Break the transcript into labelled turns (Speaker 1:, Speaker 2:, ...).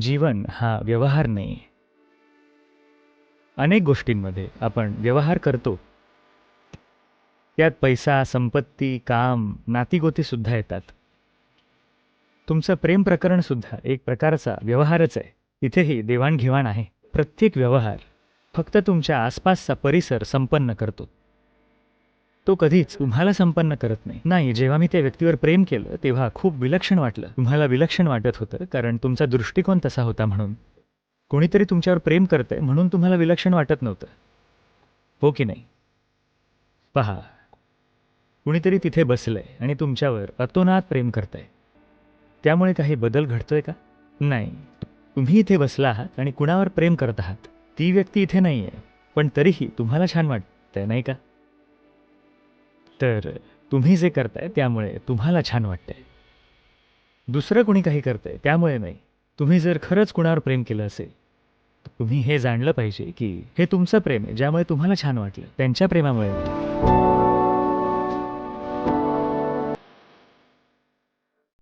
Speaker 1: जीवन हा व्यवहार नाही. अनेक गोष्टींमध्ये आपण व्यवहार करतो. त्यात पैसा संपत्ती काम नातीगोती सुद्धा येतात. तुमचं प्रेम प्रकरण सुद्धा एक प्रकारचा व्यवहारच आहे. इथेही देवाणघेवाण आहे. प्रत्येक व्यवहार फक्त तुमच्या आसपासचा परिसर संपन्न करतो. तो कधीच तुम्हाला संपन्न करत नाही. नाही जेव्हा मी त्या व्यक्तीवर प्रेम केलं तेव्हा खूप विलक्षण वाटलं. तुम्हाला विलक्षण वाटत होतं कारण तुमचा दृष्टिकोन तसा होता म्हणून. कोणीतरी तुमच्यावर प्रेम करतंय म्हणून तुम्हाला विलक्षण वाटत नव्हतं. हो की नाही? पहा. कुणीतरी तिथे बसलंय आणि तुमच्यावर अतोनात प्रेम करतंय. त्यामुळे काही बदल घडतोय का? नाही. तुम्ही इथे बसला आहात आणि कुणावर प्रेम करत आहात? ती व्यक्ती इथे नाही आहे पण तरीही तुम्हाला छान वाटतंय नाही का? तर तुम्ही जे करताय त्यामुळे तुम्हाला छान वाटतंय. दुसरं कुणी काही करतंय त्यामुळे नाही. तुम्ही जर खरंच कुणावर प्रेम केलं असेल तर तुम्ही हे जाणलं पाहिजे की हे तुमचं प्रेम आहे ज्यामुळे तुम्हाला छान वाटलं. त्यांच्या प्रेमामुळे